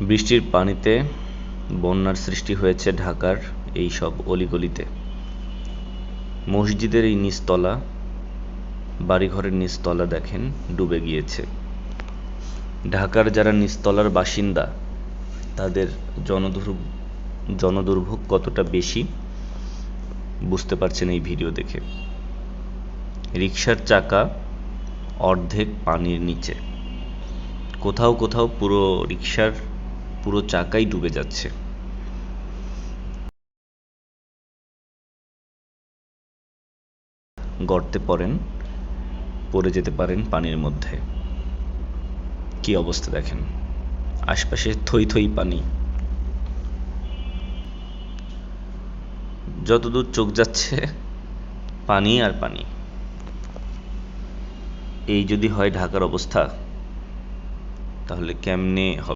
বৃষ্টির পানিতে বন্যার সৃষ্টি হয়েছে ঢাকার এই সব অলিগলিতে। মসজিদের এই নিচতলা, বাড়িঘরের নিচতলা দেখেন, ডুবে গিয়েছে। ঢাকার যারা নিচতলার বাসিন্দা, তাদের জনদুর্ভোগ জনদুর্ভোগ কতটা বেশি, বুঝতে পারছেন এই ভিডিও দেখে। রিক্সার চাকা অর্ধেক পানির নিচে। কোথাও কোথাও পুরো রিক্সার পুরো চাকাই ডুবে যাচ্ছে। গর্তে পড়েন, পড়ে যেতে পারেন পানির মধ্যে। কি অবস্থা দেখেন? আশপাশে থই থই পানি। যতদূর চোখ যাচ্ছে, পানি আর পানি। এই যদি হয় ঢাকার অবস্থা, তাহলে কেমনে হবে?